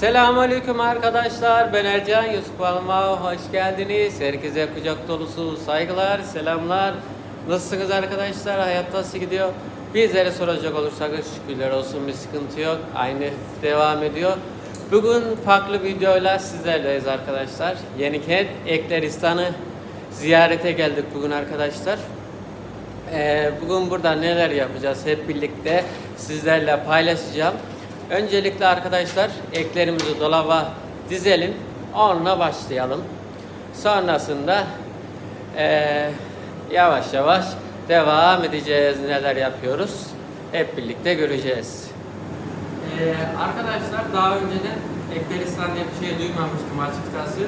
Selamünaleyküm arkadaşlar. Ben Ercan Yusuf Alma. Hoş geldiniz. Herkese kucak dolusu saygılar, selamlar. Nasılsınız arkadaşlar? Hayat nasıl gidiyor? Bizlere soracak olursanız şükürler olsun bir sıkıntı yok. Aynı devam ediyor. Bugün farklı videoyla sizlerleyiz arkadaşlar. Yenikent Ekleristan'ı ziyarete geldik bugün arkadaşlar. Ee, bugün burada neler yapacağız hep birlikte sizlerle paylaşacağım. Öncelikle arkadaşlar eklerimizi dolaba dizelim. Onunla başlayalım. Sonrasında ee, yavaş yavaş devam edeceğiz. Neler yapıyoruz hep birlikte göreceğiz. Ee, arkadaşlar daha önceden Ekleristan diye bir şey duymamıştım açıkçası.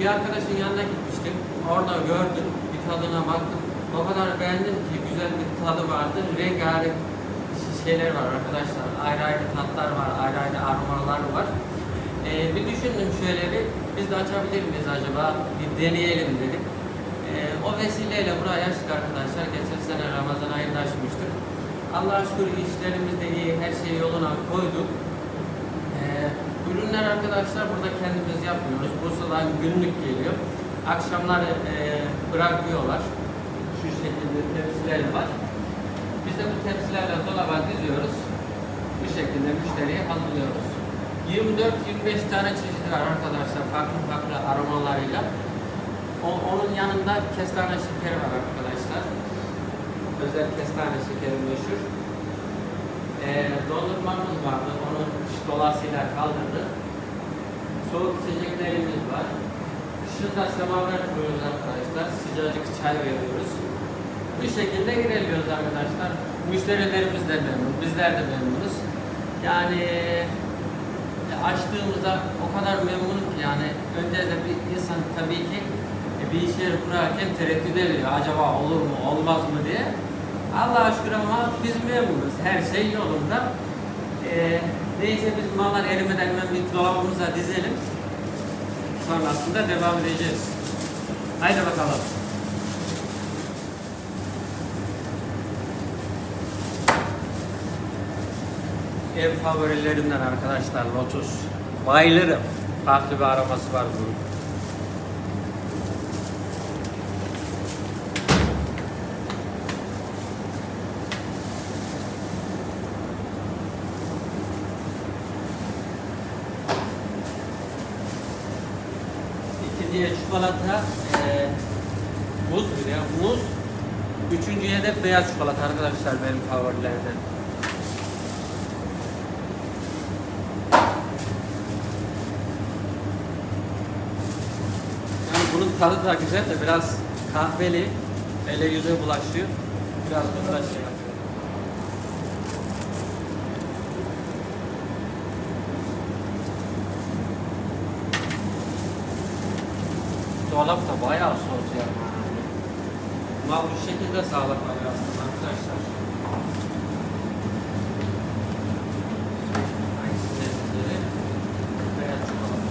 Bir arkadaşın yanına gitmiştim. Orada gördüm. Bir tadına baktım. O kadar beğendim ki güzel bir tadı vardı. Rengarenk şeyler var arkadaşlar. Ayrı ayrı tatlar var. Ayrı ayrı aromalar var. Ee, bir düşündüm şöyle bir. Biz de açabilir miyiz acaba? Bir deneyelim dedik. Ee, o vesileyle buraya açtık arkadaşlar. Geçen sene Ramazan ayında açmıştık. Allah'a şükür işlerimiz de iyi, her şeyi yoluna koyduk. Ee, ürünler arkadaşlar burada kendimiz yapmıyoruz. Bursa'dan günlük geliyor. Akşamları e, bırakıyorlar. Şu şekilde tepsiler var. Biz de bu tepsilerle dolaba diziyoruz. Bu şekilde müşteriye hazırlıyoruz. 24-25 tane çeşidi var arkadaşlar farklı farklı aromalarıyla. O, onun yanında kestane şekeri var arkadaşlar. Özel kestane şekeri meşhur. Ee, dondurmamız vardı. Onu dolasıyla kaldırdı. Soğuk içeceklerimiz var. Şurada semaver koyuyoruz arkadaşlar. Sıcacık çay veriyoruz. Bu şekilde ilerliyoruz arkadaşlar. Müşterilerimiz de memnun. Bizler de memnunuz. Yani e, açtığımızda o kadar memnunum ki yani önce de bir insan tabii ki e, bir iş yeri kurarken tereddüt ediyor. Acaba olur mu olmaz mı diye. Allah'a şükür ama biz memnunuz. Her şey yolunda. Ee, neyse biz mallar erimeden hemen bir dolabımıza dizelim. Sonrasında devam edeceğiz. Haydi bakalım. Ev favorilerimden arkadaşlar Lotus. Bayılırım. Farklı bir aroması var bunun. İkinciye çikolata, e, muz ya muz. Üçüncüye de beyaz çikolata arkadaşlar benim favorilerimden. Yani bunun tadı da güzel de biraz kahveli, ele yüze bulaşıyor. Biraz bunda şey yapıyor. Dolap da bayağı soğuk ya. Mal bu şekilde sağlamayı aslında arkadaşlar. Aynısı lezzetleri beyaz çikolata.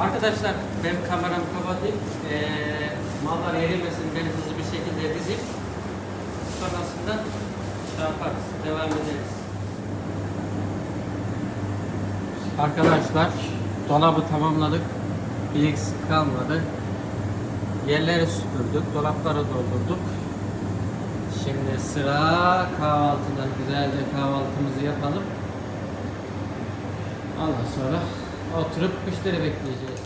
Arkadaşlar ben kameramı kapatayım. Ee, mallar erimesin ben hızlı bir şekilde dizeyim. Sonrasında şey yaparız. Devam ederiz. Arkadaşlar dolabı tamamladık. Bir eksik kalmadı. Yerleri süpürdük. Dolapları doldurduk. Şimdi sıra kahvaltıda. Güzelce kahvaltımızı yapalım. Ondan sonra oturup müşteri bekleyeceğiz.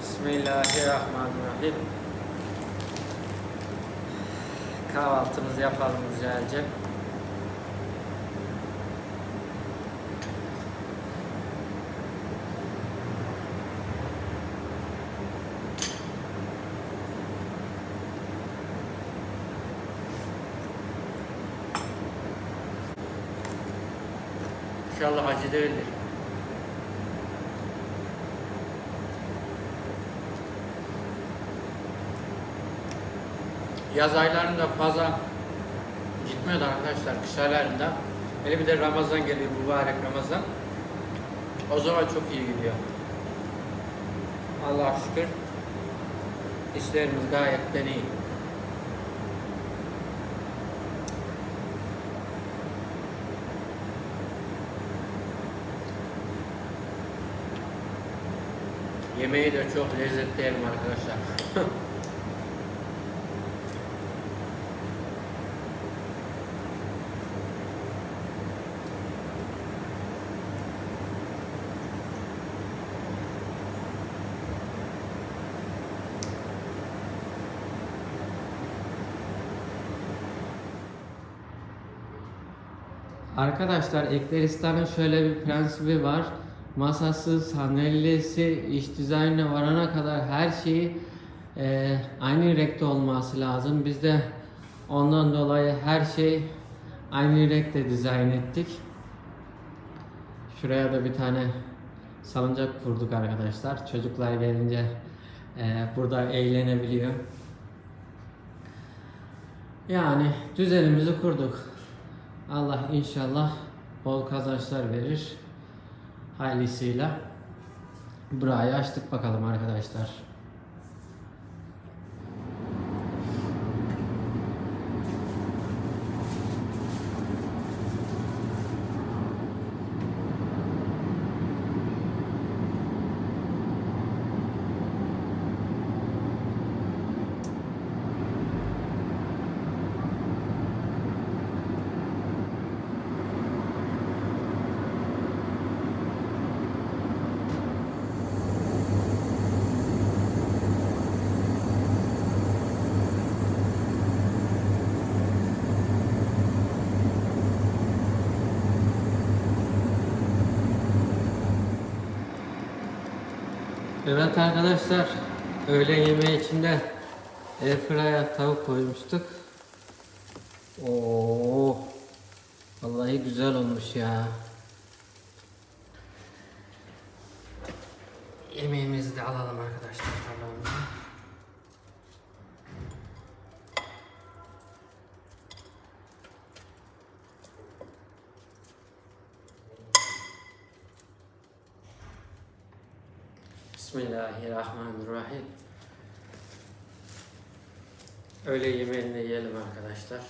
Bismillahirrahmanirrahim. Kahvaltımızı yapalım güzelce. İnşallah acı değildir. Yaz aylarında fazla acıkmıyordu arkadaşlar kış aylarında. Hele bir de Ramazan geliyor mübarek Ramazan. O zaman çok iyi gidiyor. Allah'a şükür işlerimiz gayetten iyi. Yemeği de çok lezzetli yerim arkadaşlar. Arkadaşlar Ekberistan'ın şöyle bir prensibi var. Masası, sandalyesi, iş dizaynına varana kadar her şeyi e, aynı renkte olması lazım. Biz de ondan dolayı her şey aynı renkte dizayn ettik. Şuraya da bir tane salıncak kurduk arkadaşlar. Çocuklar gelince e, burada eğlenebiliyor. Yani düzenimizi kurduk. Allah inşallah bol kazançlar verir. Hayırlısıyla. Burayı açtık bakalım arkadaşlar. Evet arkadaşlar, öğle yemeği içinde airfryer'a tavuk koymuştuk. Oo, vallahi güzel olmuş ya. Yemeğimizi de alalım arkadaşlar tabağımıza. Bismillahirrahmanirrahim. Öğle yemeğini yiyelim arkadaşlar.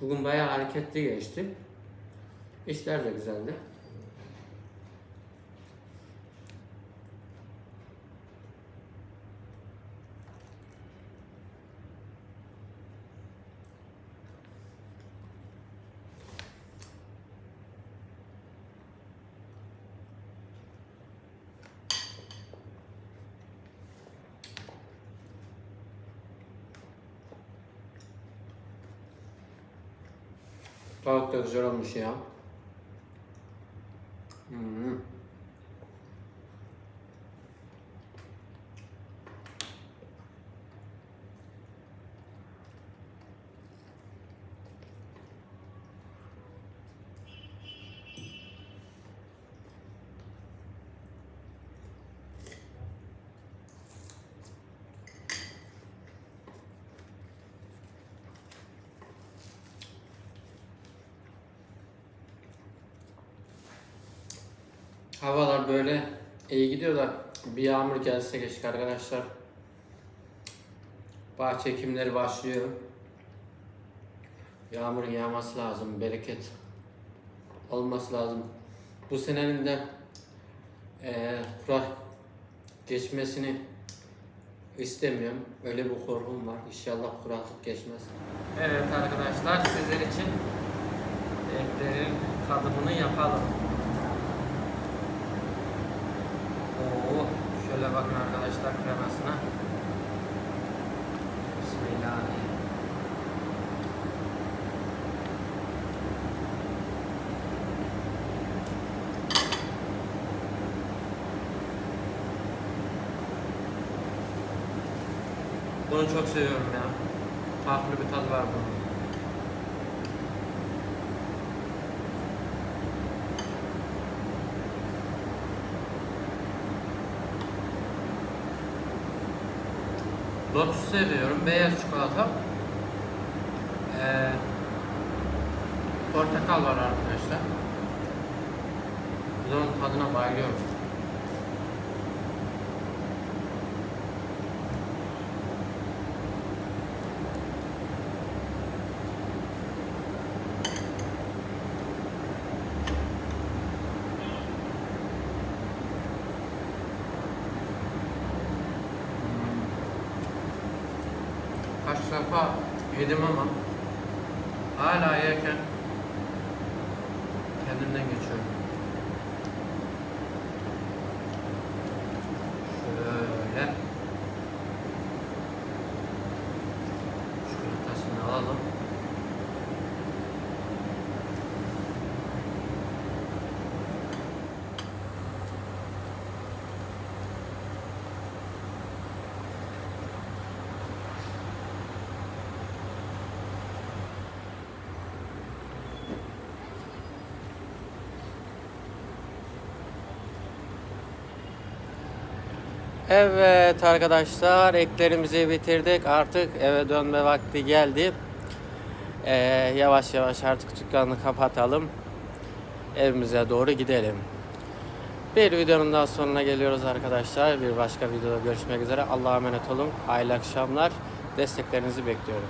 Bugün bayağı hareketli geçti. İşler de güzeldi. Tavuk da güzel olmuş ya. Hmm. Havalar böyle iyi gidiyor da bir yağmur gelse keşke arkadaşlar. Bahçe ekimleri başlıyor. Yağmurun yağması lazım, bereket olması lazım. Bu senenin de eee kurak geçmesini istemiyorum. Öyle bir korkum var. İnşallah kuraklık geçmez. Evet arkadaşlar sizler için etlerin tadımını yapalım. Oo, şöyle bakın arkadaşlar kremasına. Bismillah. Bunu çok seviyorum ya. Farklı bir tadı var bunun. Lotus seviyorum. Beyaz çikolata. Ee, portakal var arkadaşlar. Bunun tadına bayılıyorum. Defa yedim ama hala yerken kendimden geçiyorum. Şöyle çikolatasını alalım. Evet arkadaşlar eklerimizi bitirdik. Artık eve dönme vakti geldi. Ee, yavaş yavaş artık dükkanı kapatalım. Evimize doğru gidelim. Bir videonun daha sonuna geliyoruz arkadaşlar. Bir başka videoda görüşmek üzere. Allah'a emanet olun. Hayırlı akşamlar. Desteklerinizi bekliyorum.